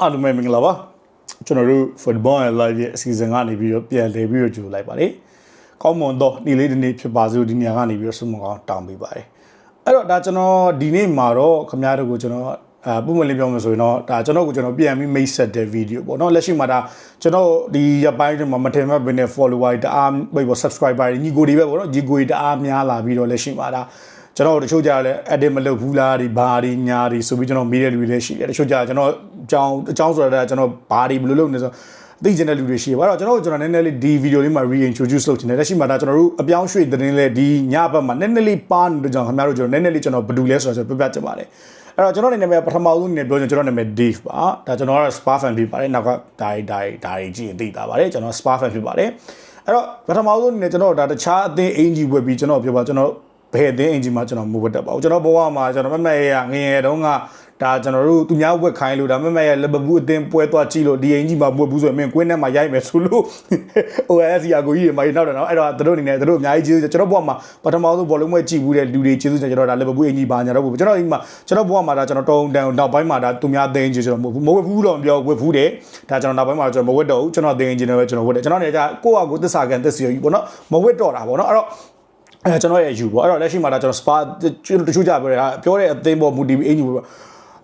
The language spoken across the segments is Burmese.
အားလုံးပဲမင်္ဂလာပါကျွန်တော်တို့ football and live ရဲ့အစီအစဉ်ကနေပြီးတော့ပြန်လည်ပြီးတော့ကြိုလိုက်ပါတယ်ကောင်းမွန်တော့နေ့လေးတစ်နေ့ဖြစ်ပါစို့ဒီနေရာကနေပြီးတော့ဆုမကောင်းတောင်းပေးပါတယ်အဲ့တော့ဒါကျွန်တော်ဒီနေ့မှာတော့ခင်ဗျားတို့ကိုကျွန်တော်အာပုံမှန်လေးပြောမှဆိုရင်တော့ဒါကျွန်တော်ကိုကျွန်တော်ပြန်ပြီးမိတ်ဆက်တဲ့ဗီဒီယိုပေါ့နော်လက်ရှိမှာဒါကျွန်တော်ဒီရပိုင်းတွေမှာမထင်မှတ်ဘယ်နဲ့ follower တအားပဲပေါ့ subscriber တွေညီကိုတွေပဲပေါ့နော်ညီကိုတွေတအားများလာပြီးတော့လက်ရှိမှာဒါ ကျွန်တော်တို့တချို့ကြလည်း edit မလုပ်ဘူးလားဒီဘာဒီညာဒီဆိုပြီးကျွန်တော်မေးတဲ့လူတွေလည်းရှိတယ်တချို့ကြကျွန်တော်အကြောင်းအကြောင်းဆိုတာကျွန်တော်ဘာဒီဘယ်လိုလုပ်နေဆိုသိကျင်တဲ့လူတွေရှိတယ်။ဘာတော့ကျွန်တော်တို့ကျွန်တော်နည်းနည်းလေးဒီဗီဒီယိုလေးမှာ reintroduce လုပ်ချင်တယ်။လက်ရှိမှာဒါကျွန်တော်တို့အပြောင်းရွှေ့သတင်းလေးဒီညဘက်မှာနည်းနည်းလေးပါနေတဲ့ကြောင့်ခင်ဗျားတို့ကျွန်တော်နည်းနည်းလေးကျွန်တော်ဘယ်သူလဲဆိုတာကျွန်တော်ပြပြချင်ပါတယ်။အဲ့တော့ကျွန်တော်အနေနဲ့ပထမဆုံးအနေနဲ့ပြောချင်ကျွန်တော်နာမည် Dave ပါ။ဒါကျွန်တော်ကတော့ Spa fan ဖြစ်ပါတယ်။နောက်ကဒါဒါဒါကြီးကြည့်ရင်သိတာပါတယ်။ကျွန်တော် Spa fan ဖြစ်ပါတယ်။အဲ့တော့ပထမဆုံးအနေနဲ့ကျွန်တော်ဒါတခြားအသင်းအင်ဂျီဝယ်ပြီးကျွန်တော်ပြောပါကျွန်တော် ဘယ်အသင်းအင်ဂျီမှာကျွန်တော်မဝတ်တတ်ပါဘူးကျွန်တော်ဘဝမှာကျွန်တော်မမရရငငယ်တုန်းကဒါကျွန်တော်တို့သူများဝက်ခိုင်းလို့ဒါမမရလဘဘူးအသင်းပွဲသွားကြည့်လို့ဒီအင်ဂျီမှာမဝတ်ဘူးဆိုရင်မင်းကွင်းထဲမှာရိုက်မယ်ဆိုလို့ OS ရာကိုကြီးတွေမှာနောက်တယ်နော်အဲ့တော့တို့အနေနဲ့တို့အများကြီးကျေးဇူးကျွန်တော်ဘဝမှာပထမဆုံးဘောလုံးပွဲကြည့်ဘူးတဲ့လူတွေကျေးဇူးကျွန်တော်ဒါလဘဘူးအင်ဂျီပါညာတော့ဘူးကျွန်တော်ဒီမှာကျွန်တော်ဘဝမှာဒါကျွန်တော်တုံးတန်နောက်ပိုင်းမှာဒါသူများအသင်းကြီးကျွန်တော်မဟုတ်ဘူးမဝတ်ဘူးလို့မပြောဝတ်ဘူးတယ်ဒါကျွန်တော်နောက်ပိုင်းမှာကျွန်တော်မဝတ်တော့ဘူးကျွန်တော်အသင်းကြီးနဲ့ပဲကျွန်တော်ဝတ်တယ်ကျွန်တော်နေကြကိုယ့်အကိုသစ္စာကန်သစ္စာကြီးပေါ့နော်မဝတ်တော့တာပေါ့နော်အဲ့တော့ အဲကျွန်တော်ရဲ့ you ပေါ့အဲ့တော့လက်ရှိမှာဒါကျွန်တော် spa ကျွန်တော်တချို့ကြပြောတာပြောတဲ့အသင်းပေါ်မူတည်ပြီးအင်ဂျီပေါ့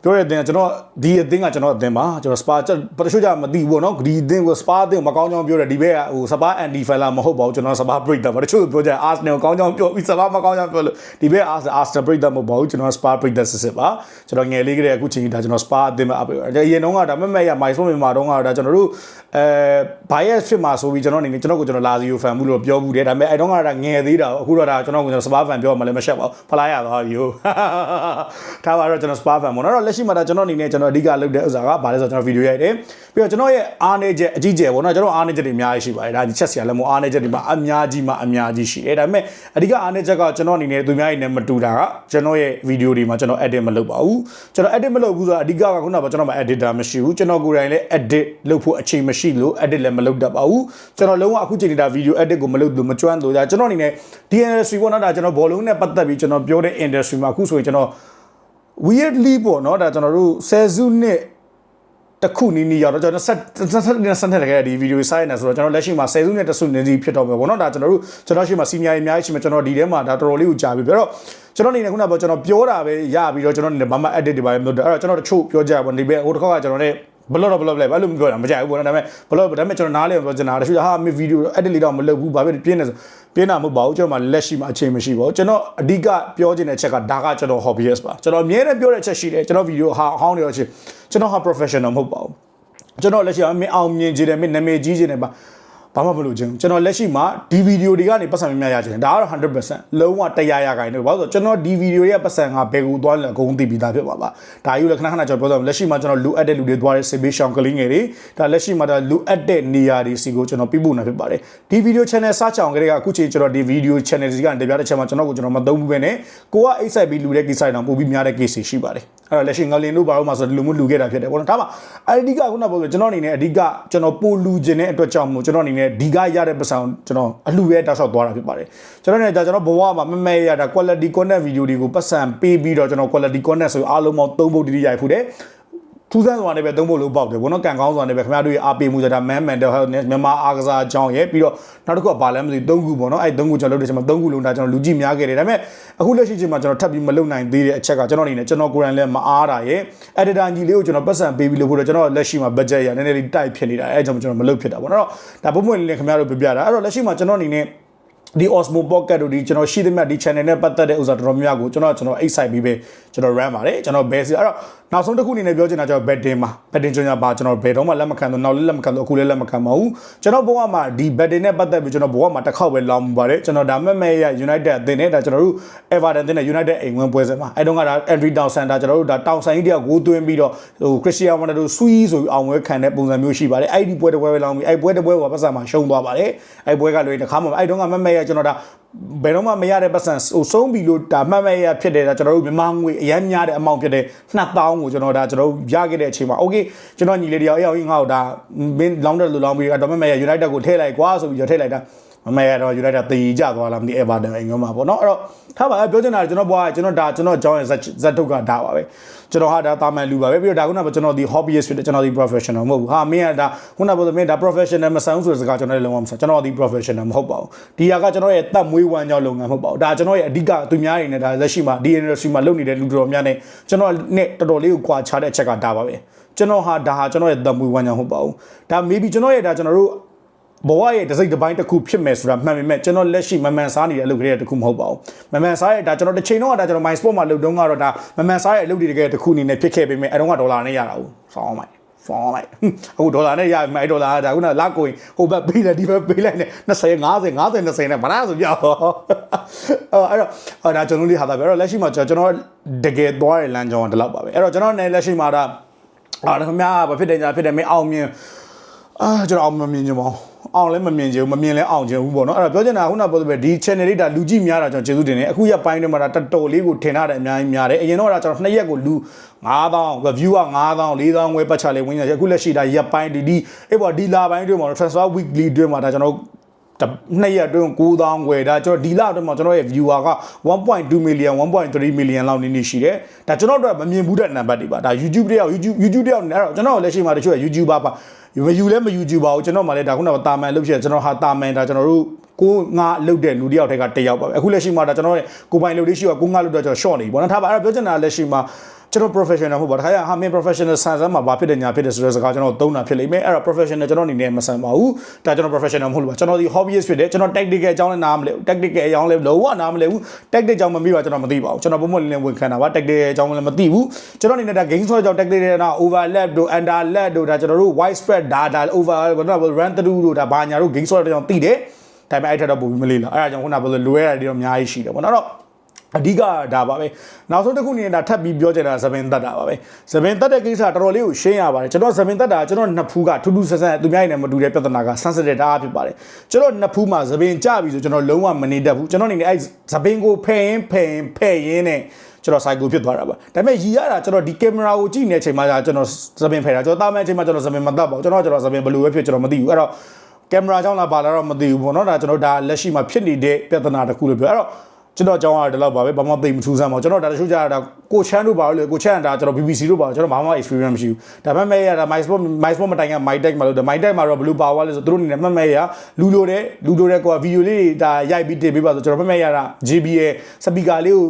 ပြောတဲ့အသင်းကကျွန်တော်ဒီအသင်းကကျွန်တော်အသင်းပါကျွန်တော် spa တချို့ကြမသိဘူးပေါ့နော်ဒီအသင်းကို spa အသင်းမကောင်းကြောင်းပြောတယ်ဒီဘက်ကဟို spa anti fella မဟုတ်ပါဘူးကျွန်တော် spa break တာပါတချို့ပြောကြ arsenal ကောင်းကြောင်းပြောပြီး spa မကောင်းကြောင်းပြောလို့ဒီဘက် arsenal break တာမဟုတ်ပါဘူးကျွန်တော် spa break တာစစ်စစ်ပါကျွန်တော်ငယ်လေးကလေးအခုချိန်ဒါကျွန်တော် spa အသင်းမှာအရင်တော့ကဒါမမဲ့ရ my phone မှာတော့ကဒါကျွန်တော်တို့အဲ bias ဖြစ်မှာဆိုပြီးကျွန်တော်အနေနဲ့ကျွန်တော်ကိုကျွန်တော်လာစီယိုဖန်မှုလို့ပြောဘူးတယ်ဒါပေမဲ့အဲတော့ကဒါငယ်သေးတာအခုတော့ဒါကျွန်တော်ကိုကျွန်တော် spa fan ပြောမှလည်းမရှက်ပါဘူးဖလားရသွားပြီဟိုထားပါတော့ကျွန်တော် spa fan ပေါ့နော်လက်ရှိမှာဒါကျွန်တော်အနေနဲ့ကျွန်တော်အဓိကလုပ်တဲ့ဥစ္စာကဘာလဲဆိုတော့ကျွန်တော်ဗီဒီယိုရိုက်တယ်ပြီးတော့ကျွန်တော်ရဲ့အားနေချက်အကြီးကျယ်ပေါ့နော်ကျွန်တော်အားနေချက်တွေအများကြီးရှိပါတယ်ဒါဒီချက်စရာလည်းမဟုတ်အားနေချက်တွေမှာအများကြီးမှာအများကြီးရှိတယ်ဒါပေမဲ့အဓိကအားနေချက်ကကျွန်တော်အနေနဲ့သူများတွေနဲ့မတူတာကကျွန်တော်ရဲ့ဗီဒီယိုတွေမှာကျွန်တော် edit မလုပ်ပါဘူးကျွန်တော် edit မလုပ်ဘူးဆိုတာအဓိကကခုနကကျွန်တော်မှာ editor မရှိဘူးကျွန်တော်ကိုယ်တိုင်လည်း edit လုပ်ဖို့အချိန်မရှိလို့ edit လည်းမလုပ်တတ်ပါဘူးကျွန်တော်လုံးဝအခုချိန်နေတာ video edit ကိုမလုပ်လို့မကျွမ်းလို့ဒါကျွန်တော်အနေနဲ့ DNSC ပေါ့နော်ဒါကျွန်တော်ဘောလုံးနဲ့ပတ်သက်ပြီးကျွန်တော်ပြောတဲ့ industry မှာအခုဆိုရင်ကျွန်တော် weirdly ပေါ့နော်ဒါကျွန်တော်တို့ဆယ်စုနှစ်တခုနီးနီးရောက်တော့ကျွန်တော်ဆက်ဆက်နဲ့ဆက်နဲ့လည်းဒီဗီဒီယိုဆိုင်နေဆိုတော့ကျွန်တော်လက်ရှိမှာဆယ်စုနှစ်တစုနေစီဖြစ်တော့မယ်ပေါ့နော်ဒါကျွန်တော်တို့ကျွန်တော်ရှိမှာစီနီယာအများကြီးရှိမှာကျွန်တော်ဒီထဲမှာဒါတော်တော်လေးကိုကြာပြီပြီးတော့ကျွန်တော်အနေနဲ့ခုနကပြောကျွန်တော်ပြောတာပဲရပြီးတော့ကျွန်တော်အနေနဲ့ဘာမှ edit တွေပါမလုပ်တော့အဲ့တော့ကျွန်တော်တချို့ပြောကြပါဒီဘက်ဟိုတစ်ခါကကျွန်တော်နဲ့ ဘလော့တော့ဘလော့လဲအဲ့လိုမပြောတာမကြိုက်ဘူးပေါ့နော်ဒါပေမဲ့ဘလော့ဒါပေမဲ့ကျွန်တော်နားလဲပြောချင်တာတချို့ဟာမီဗီဒီယို edit လေးတော့မလုပ်ဘူးဘာဖြစ်ပြင်းနေဆိုပြင်းတာမဟုတ်ပါဘူးကျွန်တော်မှလက်ရှိမှအချိန်မရှိပါဘူးကျွန်တော်အဓိကပြောချင်တဲ့ချက်ကဒါကကျွန်တော် hobbyist ပါကျွန်တော်အမြဲတမ်းပြောတဲ့ချက်ရှိတယ်ကျွန်တော်ဗီဒီယိုဟာဟောင်းနေတော့ချင်းကျွန်တော်ဟာ professional မဟုတ်ပါဘူးကျွန်တော်လက်ရှိအမင်းအောင်မြင်ခြင်းနဲ့မင်းနာမည်ကြီးခြင်းနဲ့ပါ ဘာမှမလုပ်ခြင်းကျွန်တော်လက်ရှိမှာဒီဗီဒီယိုတွေကနေပတ်စံများများရခြင်းဒါကတော့100%လုံးဝတရားရခိုင်လို့ဘာလို့ဆိုတော့ကျွန်တော်ဒီဗီဒီယိုရဲ့ပတ်စံကဘယ်ကိုသွားလဲအကုန်သိပြီးသားဖြစ်ပါပါဒါယူလည်းခဏခဏကျွန်တော်ပြောဆိုလက်ရှိမှာကျွန်တော်လူအပ်တဲ့လူတွေသွားတဲ့ဆေးဘေးရှောင်းကလေးငယ်တွေဒါလက်ရှိမှာဒါလူအပ်တဲ့နေရာတွေစီကိုကျွန်တော်ပြပို့နေဖြစ်ပါတယ်ဒီဗီဒီယို channel စချောင်းကလေးကအခုချိန်ကျွန်တော်ဒီဗီဒီယို channel စီကနေပြတဲ့ချက်မှာကျွန်တော်ကိုကျွန်တော်မသုံးဘူးပဲနဲ့ကိုကအိတ်ဆက်ပြီးလူတဲ့ကိစ္စတွေတော့ပို့ပြီးများတဲ့ case ရှိပါတယ် အဲ့တော့လက်ရှိငလင်တို့ဘာလို့မှဆိုတော့လူမှုလူခဲ့တာဖြစ်တယ်ပေါ့နော်ဒါမှအဓိကခုနကပြောဆိုကျွန်တော်အနေနဲ့အဓိကကျွန်တော်ပို့လူခြင်းတဲ့အတွက်ကြောင့်မို့ကျွန်တော်အနေနဲ့ဒီကရတဲ့ပတ်စံကျွန်တော်အလှရဲတောက်လျှောက်သွားတာဖြစ်ပါတယ်ကျွန်တော်အနေနဲ့ဒါကျွန်တော်ဘဝမှာမမဲရတာ quality content video တွေကိုပတ်စံပေးပြီးတော့ကျွန်တော် quality content ဆိုအားလုံးပေါင်း၃ပုတ်တိတိရိုက်ဖူးတယ် ထူးဆန်းစွာနဲ့ပဲသုံးဖို့လို့ပေါက်တယ်ဘောနော်ကံကောင်းစွာနဲ့ပဲခင်ဗျားတို့ရဲ့အားပေးမှုဆိုတာ man mental health နဲ့မြန်မာအားကစားအကြောင်းရဲ့ပြီးတော့နောက်တစ်ခုကဘာလဲမသိသုံးခုပေါ့နော်အဲ့သုံးခုကျွန်တော်လုပ်တဲ့ချိန်မှာသုံးခုလုံးဒါကျွန်တော်လူကြည့်များခဲ့တယ်ဒါပေမဲ့အခုလက်ရှိချိန်မှာကျွန်တော်ထပ်ပြီးမလုပ်နိုင်သေးတဲ့အချက်ကကျွန်တော်အနေနဲ့ကျွန်တော်ကိုယ်တိုင်လည်းမအားတာရဲ့ editor ကြီးလေးကိုကျွန်တော်ပတ်စံပေးပြီးလို့ဖို့တော့ကျွန်တော်လက်ရှိမှာ budget ရနည်းနည်းလေးတိုက်ဖြစ်နေတာအဲအကြောင်းကျွန်တော်မလုပ်ဖြစ်တာပေါ့နော်ဒါပုံမှန်လေးနဲ့ခင်ဗျားတို့ပြပြတာအဲ့တော့လက်ရှိမှာကျွန်တော်အနေနဲ့ ဒီ Osmo Pocket တို့ဒီကျွန်တော်ရှိသမျှဒီ channel နဲ့ပတ်သက်တဲ့ဥစ္စာတော်တော်များများကိုကျွန်တော်ကျွန်တော် excite ပြီးပဲကျွန်တော် run ပါတယ်ကျွန်တော် base အဲ့တော့နောက်ဆုံးတစ်ခုအနေနဲ့ပြောချင်တာကျွန်တော် betting မှာ betting ကျွန်တော်ပါကျွန်တော်ဘယ်တော့မှလက်မခံတော့နောက်လည်းလက်မခံတော့အခုလည်းလက်မခံပါဘူးကျွန်တော်ဘဝမှာဒီ betting နဲ့ပတ်သက်ပြီးကျွန်တော်ဘဝမှာတစ်ခေါက်ပဲလောင်းမှုပါတယ်ကျွန်တော်ဒါမဲ့မဲ့ရ United အသင်းနဲ့ဒါကျွန်တော်တို့ Everton အသင်းနဲ့ United အိမ်ဝင်ပွဲစဉ်မှာအဲ့တော့ကဒါ Entry Town Center ကျွန်တော်တို့ဒါတောင်ဆိုင်ကြီးတယောက်ကိုသွင်းပြီးတော့ဟို Cristiano Ronaldo ဆွီးဆိုပြီးအောင်ပွဲခံတဲ့ပုံစံမျိုးရှိပါတယ်အဲ့ဒီပွဲတစ်ပွဲပဲလောင်းပြီးအဲ့ပွဲတစ်ပွဲကပတ်စံမှာရှုံးသွားပါတယ်အဲ့ပွဲကလွေတစ်ခါမှအဲ့တော့ကမဲ့မဲ့ရကျွန်တော်ဒါဘယ်တော့မှမရတဲ့ပတ်စံဟိုဆုံးပြီလို့ဒါမှတ်မဲ့ရဖြစ်တယ်ဒါကျွန်တော်တို့မြန်မာငွေအရမ်းများတဲ့အမောင့်ဖြစ်တဲ့2000ကိုကျွန်တော်ဒါကျွန်တော်ရခဲ့တဲ့အချိန်မှာ okay ကျွန်တော်ညီလေးတယောက်အေးအေးငါ့ကိုဒါမင်းလောင်းတယ်လို့လောင်းပြီးတော့မှမဲ့ရ United ကိုထည့်လိုက်ကွာဆိုပြီးတော့ထည့်လိုက်တာ မမဲရတော့ United တေးကြသွားလားမသိ Everton အိမ်ရောမှာပေါ့နော်အဲ့တော့ထားပါပြောချင်တာကျွန်တော်ဘွားကျွန်တော်ဒါကျွန်တော်အကြောင်းရဲ့ဇက်ထုတ်ကဒါပါပဲကျွန်တော်ဟာဒါတာမန်လူပါပဲပြီးတော့ဒါခုနကကျွန်တော်ဒီ hobbyist ဖြစ်တယ်ကျွန်တော်ဒီ professional မဟုတ်ဘူးဟာမင်းကဒါခုနကပြောမင်းဒါ professional မဆန်းဆိုတဲ့စကားကျွန်တော်လည်းလုံးဝမဆန်းကျွန်တော်ဒီ professional မဟုတ်ပါဘူးဒီဟာကကျွန်တော်ရဲ့တတ်မွေးဝမ်းကြောင်းလုပ်ငန်းမဟုတ်ပါဘူးဒါကျွန်တော်ရဲ့အဓိကသူများတွေနဲ့ဒါလက်ရှိမှာဒီ industry မှာလုပ်နေတဲ့လူတော်များနဲ့ကျွန်တော်နဲ့တော်တော်လေးကိုကွာခြားတဲ့အချက်ကဒါပါပဲကျွန်တော်ဟာဒါဟာကျွန်တော်ရဲ့တတ်မွေးဝမ်းကြောင်းမဟုတ်ပါဘူးဒါ maybe ကျွန်တော်ရဲ့ဒါကျွန်တော်တို့ ဘဝရဲ့တစ်စိတ်တစ်ပိုင်းတစ်ခုဖြစ်မယ်ဆိုတာမှန်ပေမဲ့ကျွန်တော်လက်ရှိမမှန်စားနေတဲ့အလုပ်ကလေးတစ်ခုမဟုတ်ပါဘူးမမှန်စားရဲ့ဒါကျွန်တော်တစ်ချိန်တော့ဒါကျွန်တော် my sport မှာလုပ်တုန်းကတော့ဒါမမှန်စားရဲ့အလုပ်တွေတကယ်တစ်ခုအနေနဲ့ဖြစ်ခဲ့ပေမဲ့အတော့ကဒေါ်လာနဲ့ရတာဘူးဆောင်းမိုက်ဖောင်းလိုက်အခုဒေါ်လာနဲ့ရမယ်ဒေါ်လာဒါခုနလက်ကိုရင်ဟိုဘက်ပေးတယ်ဒီဘက်ပေးလိုက်နေ20 50 50 20နဲ့ဘာသာဆိုပြောတော့အဲ့တော့အဲ့ဒါကျွန်တော်လေးဟာတာပဲအဲ့တော့လက်ရှိမှာကျွန်တော်တကယ်သွားတဲ့လမ်းကြောင်းကဒီလောက်ပါပဲအဲ့တော့ကျွန်တော်နဲ့လက်ရှိမှာဒါအာခင်ဗျာဘာဖြစ်တယ်ညာဖြစ်တယ်မင်းအောင်မြင် အာကျွန်တော်အောင်မမြင်ချင်ပါဘူးအောင်လည်းမမြင်ချင်ဘူးမမြင်လည်းအောင်ချင်ဘူးပေါ့နော်အဲ့တော့ပြောချင်တာခုနပြောသလိုပဲဒီ channel လေးဒါလူကြည့်များတာကျွန်တော်ကျေးဇူးတင်တယ်အခုရပိုင်းတွေမှာဒါတော်တော်လေးကိုထင်ရတယ်အများကြီးများတယ်အရင်တော့ဒါကျွန်တော်နှစ်ရက်ကိုလူ9000 view က9000 4000ဝယ်ပတ်ချလေးဝင်နေတယ်အခုလက်ရှိဒါရက်ပိုင်းဒီဒီအဲ့ပေါ်ဒီလာပိုင်းတွေမှာ transfer weekly တွေမှာဒါကျွန်တော်နှစ်ရက်အတွင်း9000ဝယ်ဒါကျွန်တော်ဒီလအတွင်းမှာကျွန်တော်ရဲ့ viewer က1.2 million 1.3 million လောက်နေနေရှိတယ်ဒါကျွန်တော်တို့မမြင်ဘူးတဲ့နံပါတ်တွေပါဒါ YouTube တယောက် YouTube YouTube တယောက်နဲ့အဲ့တော့ကျွန်တော်လက်ရှိမှာတချို့ YouTuber ပါ မယူလဲမယူကြပါဘူးကျွန်တော်မှလည်းဒါခုနကတာမန်လုပ်ဖြစ်ကျွန်တော်ဟာတာမန်ဒါကျွန်တော်တို့ကိုငါလုတ်တဲ့လူတယောက်တည်းကတယောက်ပါပဲအခုလက်ရှိမှာဒါကျွန်တော်ရဲ့ကိုပိုင်လုပ်လေးရှိကကိုငါလုတ်တော့ကျွန်တော် short နေပြီပေါ့နော်ထားပါအဲ့တော့ပြောချင်တာလက်ရှိမှာ ကျွန်တော် professional မဟုတ်ပါဘူးဒါခါရဟာမင်း professional ဆန်ဆန်းမှာဘာဖြစ်တယ်ညာဖြစ်တယ်ဆိုတဲ့စကားကျွန်တော်သုံးတာဖြစ်လိမ့်မယ်အဲ့တော့ professional ကျွန်တော်အနေနဲ့မဆန်ပါဘူးဒါကျွန်တော် professional မဟုတ်လို့ပါကျွန်တော်ဒီ hobbyist ဖြစ်တယ်ကျွန်တော် tactical အကြောင်းလည်းနားမလဲဘူး tactical အကြောင်းလည်းလုံးဝနားမလဲဘူး tactic အကြောင်းမပြီးပါကျွန်တော်မသိပါဘူးကျွန်တော်ပုံမှန်လည်းဝင်ခံတာပါ tactical အကြောင်းလည်းမသိဘူးကျွန်တော်အနေနဲ့ဒါ game score အကြောင်း tactical နဲ့ overlap တို့ underlap တို့ဒါကျွန်တော်တို့ wide spread ဒါဒါ over ဘာလို့ run through တို့ဒါဘာညာတို့ game score အကြောင်းသိတယ်ဒါပေမဲ့အဲ့ထက်တော့ပိုပြီးမလေးလားအဲ့ဒါကြောင့်ခုနကပြောလို့လွဲရတယ်တွေတော့အများကြီးရှိတယ်ပေါ့နော်တော့ အဓိကဒါပါပဲနောက်ဆုံးတစ်ခုနေဒါထပ်ပြီးပြောချင်တာသပင်တက်တာပါပဲသပင်တက်တဲ့ကိစ္စတော်တော်လေးကိုရှင်းရပါတယ်ကျွန်တော်သပင်တက်တာကျွန်တော်နှစ်ဖူးကထူးထူးဆန်းဆန်းသူများနေမတူတဲ့ပြဿနာက sensitive တာဖြစ်ပါတယ်ကျွန်တော်နှစ်ဖူးမှာသပင်ကြပြီဆိုကျွန်တော်လုံးဝမနေတတ်ဘူးကျွန်တော်အနေနဲ့အဲသပင်ကိုဖယ်ရင်ဖယ်ရင်ဖယ်ရင်းနဲ့ကျွန်တော် cycle ဖြစ်သွားတာပါဒါပေမဲ့ရီရတာကျွန်တော်ဒီကင်မရာကိုကြည့်နေတဲ့အချိန်မှာကျွန်တော်သပင်ဖယ်တာကျွန်တော်တာမန်အချိန်မှာကျွန်တော်သပင်မတတ်ပါဘူးကျွန်တော်ကျွန်တော်သပင်ဘယ်လိုပဲဖြစ်ကျွန်တော်မသိဘူးအဲ့တော့ကင်မရာကြောင့်လားပါလာတော့မသိဘူးပေါ့နော်ဒါကျွန်တော်ဒါလက်ရှိမှာဖြစ်နေတဲ့ပြဿနာတစ်ခုလို့ပြောအဲ့တော့ ကျွန်တော်အကြောင်းအားဒီလောက်ပါပဲဘာမှသိမထူးဆန်းပါဘူးကျွန်တော်ဒါတချို့ကြတာကိုချမ်းတို့ပါလို့ကိုချမ်းဒါကျွန်တော် BBC တို့ပါကျွန်တော်ဘာမှ experience မရှိဘူးဒါပေမဲ့ရတာ my sport my sport မတိုင်က my tech မှာလို့ my tech မှာတော့ blue power လို့ဆိုသူတို့အနေနဲ့မှတ်မဲ့ရလူလိုတဲ့လူလိုတဲ့ကိုဗီဒီယိုလေးဒါရိုက်ပြီးတင်ပေးပါဆိုကျွန်တော်မှတ်မဲ့ရတာ JB ရဲ့ speaker လေးကို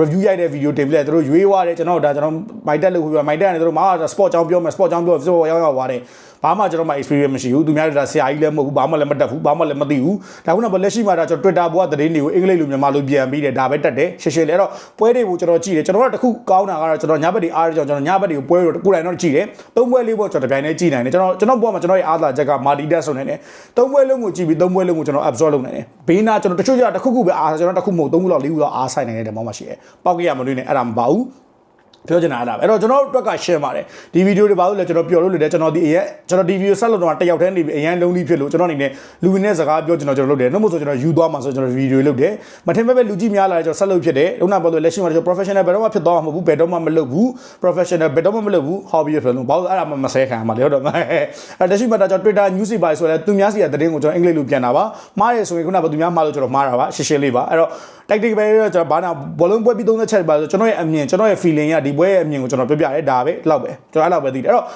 review ရိုက်တဲ့ video တင်ပြလိုက်သူတို့ရွေးသွားတယ်ကျွန်တော်ဒါကျွန်တော် my tech လို့ပြော my tech နဲ့သူတို့မာ sport ကြောင်းပြောမယ် sport ကြောင်းပြော sport ရောက်ရောက်သွားတယ် ဘာမှကျွန်တော်မှ experience မရှိဘူးသူများတို့ဒါဆရာကြီးလည်းမဟုတ်ဘူးဘာမှလည်းမတတ်ဘူးဘာမှလည်းမသိဘူးဒါခုနကလက်ရှိမှာဒါကျွန်တော် Twitter ပေါ်ကသတင်းတွေကိုအင်္ဂလိပ်လိုမြန်မာလိုပြန်ပြီးတယ်ဒါပဲတက်တယ်ရှင်းရှင်းလေးအဲ့တော့ပွဲတွေကိုကျွန်တော်ကြည့်တယ်ကျွန်တော်ကတခုကောင်းတာကတော့ကျွန်တော်ညဘက်တွေအားရကြောင့်ကျွန်တော်ညဘက်တွေကိုပွဲတွေကိုကိုယ်တိုင်တော့ကြည့်တယ်သုံးပွဲလေးပွဲကျွန်တော်တပြိုင်တည်းကြည့်နိုင်တယ်ကျွန်တော်ကျွန်တော်ဘောမှာကျွန်တော်ရဲ့အားသာချက်က multitask ဆိုနေတယ်သုံးပွဲလုံးကိုကြည့်ပြီးသုံးပွဲလုံးကိုကျွန်တော် absorb လုပ်နိုင်တယ်ဘေးနာကျွန်တော်တချို့ကြတခုခုပဲအားကျွန်တော်တခုမဟုတ်သုံးခုလောက်လေးခုလောက်အားဆိုင်နိုင်တဲ့မောင်မရှိရဲ့ပောက်ကရမလို့နေအဲ့ဒါမပါဘူး ပြောချင်တာအဲ့ဒါပဲအဲ့တော့ကျွန်တော်တို့အတွက်ကရှင်းပါတယ်ဒီဗီဒီယိုတွေဘာလို့လဲကျွန်တော်ပျော်လို့လို့တယ်ကျွန်တော်ဒီအရင်ကျွန်တော်ဒီဗီဒီယိုဆက်လို့တော့တယောက်တည်းနေပြီးအရင်လုံးလေးဖြစ်လို့ကျွန်တော်အနေနဲ့လူဝင်တဲ့စကားပြောကျွန်တော်ကျွန်တော်လုပ်တယ်နှုတ်မို့ဆိုကျွန်တော်ယူသွားမှာဆိုကျွန်တော်ဗီဒီယိုလုပ်တယ်မထင်မဲ့ပဲလူကြီးများလာတယ်ကျွန်တော်ဆက်လုပ်ဖြစ်တယ်ဥနာပေါ်လို့လက်ရှိမှာကျွန်တော် professional ဘယ်တော့မှဖြစ်သွားမှာမဟုတ်ဘူးဘယ်တော့မှမလုပ်ဘူး professional ဘယ်တော့မှမလုပ်ဘူး hobby ဖြစ်လို့ဘာလို့အဲ့ဒါမှမဆဲခံရမှာလေဟုတ်တော့အဲ့လက်ရှိမှာကျွန်တော် Twitter news တွေပါဆိုလဲသူများစီကသတင်းကိုကျွန်တော်အင်္ဂလိပ်လိုပြန်တာပါမှားရဆိုရင်ခုနကသူများမှားလို့ကျွန်တော်မှားတာပါရှင်းရှင်းလေးပါအဲ့တော့ tactic ပဲကျွန်တော်ဘာနာဘောလုံးပွဲပြီး30ချက်ပါဆိုကျွန်တော်ရဲ့အမြင်ကျွန်တော်ရဲ့ feeling ကဒီပွဲရဲ့အမြင်ကိုကျွန်တော်ပြောပြတယ်ဒါပဲလောက်ပဲကျွန်တော်အဲ့လောက်ပဲသိတယ်အဲ့တော့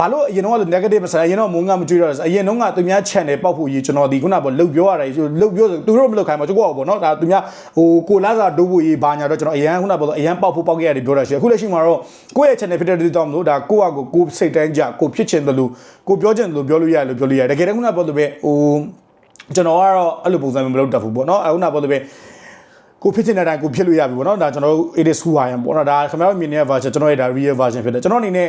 ဘာလို့အရင်တော့ negative မဆန်အရင်တော့မုန်းကမကြွေးတော့အရင်တော့ကသူများ channel ပေါက်ဖို့ရေးကျွန်တော်ဒီခုနကပေါ့လှုပ်ပြောရတယ်လှုပ်ပြောသူတို့မလှုပ်ခိုင်းမှာကျွန်တော်ပေါ့နော်ဒါသူများဟိုကိုလာစာဒိုးဖို့ရေးဘာညာတော့ကျွန်တော်အရင်ခုနကပေါ့အရင်ပေါက်ဖို့ပေါက်ခဲ့ရတယ်ပြောတာရှိအခုလက်ရှိမှာတော့ကိုယ့်ရဲ့ channel ဖြစ်တဲ့တူတောင်းလို့ဒါကိုယ့်အကိုကိုစိတ်တိုင်းကြကိုဖြစ်ချင်တယ်လို့ကိုပြောချင်တယ်လို့ပြောလို့ရတယ်လို့ပြောလို့ရတယ်တကယ်တမ်းခုနကပေါ့လို့ပဲဟိုကျွန်တော်ကတော့အဲ့လိုပုံစံမျိုးမလုပ်တတ်ဘူးပေါ့နော်အခုနကပေါ့လို့ပဲ ကိုဖြစ်တဲ့အတိုင်းကိုဖြစ်လို့ရပြီပေါ့နော်ဒါကျွန်တော်တို့ it is who i am ပေါ့နော်ဒါခင်ဗျားတို့မြင်နေတဲ့ version ကျွန်တော်ရဲ့ဒါ real version ဖြစ်တယ်ကျွန်တော်အနေနဲ့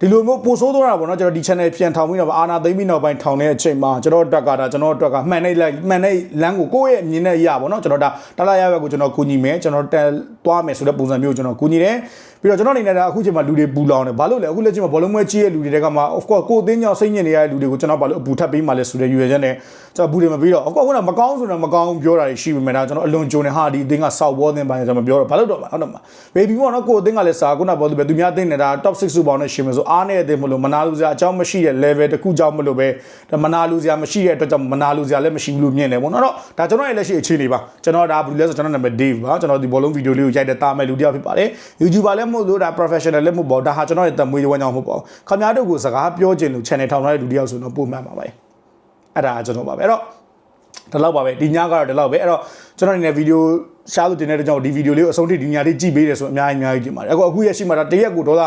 ဒီလိုမျိုးပို့ဆိုးသွားတာပေါ့နော်ကျွန်တော်ဒီ channel ပြန်ထောင်ပြီးတော့အာနာသိမ့်ပြီးနောက်ပိုင်းထောင်တဲ့အချိန်မှာကျွန်တော်အတွက်ကဒါကျွန်တော်အတွက်ကမှန်တဲ့မှန်တဲ့လမ်းကိုကိုယ့်ရဲ့မြင်တဲ့ရပေါ့နော်ကျွန်တော်ဒါတလားရဘက်ကိုကျွန်တော်ကူညီမယ်ကျွန်တော်တက်သွားမယ်ဆိုတဲ့ပုံစံမျိုးကိုကျွန်တော်ကူညီတယ်ပြီးတော့ကျွန်တော်အနေနဲ့ဒါအခုချိန်မှာလူတွေပူလောင်တယ်ဘာလို့လဲအခုလက်ချိန်မှာဘောလုံးမွဲကြီးရဲ့လူတွေတဲကမှ of course ကိုအသင်းကြောင့်စိတ်ညစ်နေရတဲ့လူတွေကိုကျွန်တော်ဘာလို့အပူထပ်ပေးမှလဲဆိုတဲ့ယူရချက်နဲ့ကျွန်တော်ဘူးတွေမပြီးတော့ of course ခုနမကောင်းဆိုတော့မကောင်းပြောတာရှိပေမဲ့ဒါကျွန်တော်အလွန်ကြုံနေဟာဒီအသင်းကစောက်ဘောသင်းပိုင်းကျွန်တော်မပြောတော့ဘာလို့တော့မဟုတ်တော့မှာ baby ပေါ့နော်ကိုအသင်းကလည်းစာခုနဘောသူပဲသူများအသင်းနေတာ top 6စုပေါင်းနဲ့ရှင်မယ်ဆိုဆိုအားနေတဲ့မလို့မနာလူစရာအကြောင်းမရှိတဲ့ level တစ်ခုကြောင့်မလို့ပဲဒါမနာလူစရာမရှိတဲ့အတွက်ကြောင့်မနာလူစရာလည်းမရှိဘူးလို့မြင်တယ်ပေါ့နော်တော့ဒါကျွန်တော်ရဲ့လက်ရှိအခြေအနေပါကျွန်တော်ဒါဘာလို့လဲဆိုကျွန်တော်နာမည် Dave ပါကျွန်တော်ဒီဘောလုံးဗီဒီယိုလေးကိုရိုက်တဲ့တာမဲ့လူတစ်ယောက်ဖြစ်ပါတယ် YouTuber လည်းမဟုတ်လို့ဒါ professional လည်းမဟုတ်ပါဘူးဒါဟာကျွန်တော်ရဲ့တမွေးဝမ်းကြောင်းမဟုတ်ပါဘူးခင်ဗျားတို့ကိုစကားပြောချင်လို့ channel ထောင်ထားတဲ့လူတစ်ယောက်ဆိုတော့ပုံမှန်ပါပဲအဲ့ဒါကျွန်တော်ပါပဲအဲ့တော့ဒီလောက်ပါပဲဒီညကတော့ဒီလောက်ပဲအဲ့တော့ကျွန်တော်အနေနဲ့ဗီဒီယိုရှားလို့တင်တဲ့ကြောင့်ဒီဗီဒီယိုလေးကိုအဆုံးထိဒီညလေးကြည့်ပေးတယ်ဆိုအများကြီးအများကြီးကြည့်ပါတယ်အခုအခုရရှိမှာဒါတရက်ကိုဒေါ်လာ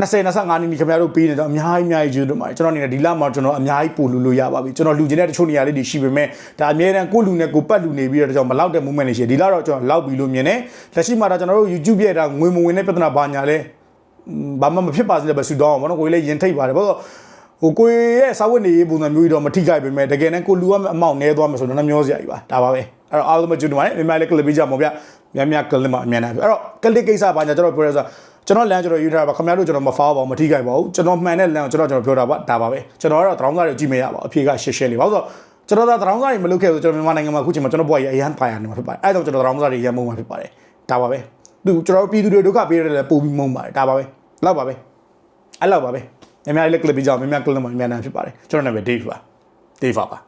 20 25နီးနီးခင်ဗျားတို့ပေးနေတော့အများကြီးအများကြီးကျေးဇူးတင်ပါတယ်ကျွန်တော်အနေနဲ့ဒီလမှာကျွန်တော်အများကြီးပို့လို့လို့ရပါပြီကျွန်တော်လူချင်းတဲ့တချို့နေရာလေးတွေရှိပေမဲ့ဒါအများတန်းကိုလူနဲ့ကိုပတ်လူနေပြီးတော့ကြောင့်မလောက်တဲ့ movement တွေရှိတယ်ဒီလတော့ကျွန်တော်လောက်ပြီလို့မြင်တယ်လက်ရှိမှာဒါကျွန်တော်တို့ YouTube ရဲ့ဒါငွေမဝင်တဲ့ပြဿနာဘာညာလဲဘာမှမဖြစ်ပါစေလည်းပဲဆူတောင်းအောင်ဗောနော်ကိုကြီးလည်းရင်ထိတ်ပါတယ်ဘာလို့ဟိုကိုရဲ့စာဝတ်နေရေးပုံစံမျိုးကြီးတော့မထိခိုက်ပေမဲ့တကယ်နဲ့ကိုလူကအမောင့်နေသွားမယ်ဆိုတော့နှမျောစရာကြီးပါဒါပါပဲအဲ့တော့အားလုံးမကျွတ်တယ်မြန်မာလည်းကလစ်ပေးကြမှာဗျများများကလစ်မှာအမြန်နိုင်ပြီအဲ့တော့ကလစ်ကိစ္စဘာညာကျွန်တော်ပြောရဆို ကျွန်တော်လမ်းကျွန်တော်ယူထားတာပါခင်ဗျားတို့ကျွန်တော်မဖောက်ပါဘူးမထိခိုက်ပါဘူးကျွန်တော်မှန်တဲ့လမ်းကိုကျွန်တော်ကျွန်တော်ပြောတာပါဒါပါပဲကျွန်တော်ကတော့တရောင်းသားတွေကြည့်မရပါဘူးအဖြေကရှင်းရှင်းလေးပါဆိုတော့ကျွန်တော်ကတရောင်းသားတွေမလုပ်ခဲ့ဘူးကျွန်တော်မြန်မာနိုင်ငံမှာအခုချိန်မှာကျွန်တော်ဘွားကြီးအရန်ပါရနေမှာဖြစ်ပါတယ်အဲ့ဒါကြောင့်ကျွန်တော်တရောင်းသားတွေရန်မုန်းမှာဖြစ်ပါတယ်ဒါပါပဲသူကျွန်တော်ပြည်သူတွေဒုက္ခပေးရတယ်လည်းပို့ပြီးမုန်းပါတယ်ဒါပါပဲလောက်ပါပဲအဲ့လောက်ပါပဲအများကြီးလည်းကလစ်ပေးကြအောင်များများကလစ်မှာအများနာဖြစ်ပါတယ်ကျွန်တော်နာမည် Dave ပါ Dave ပါ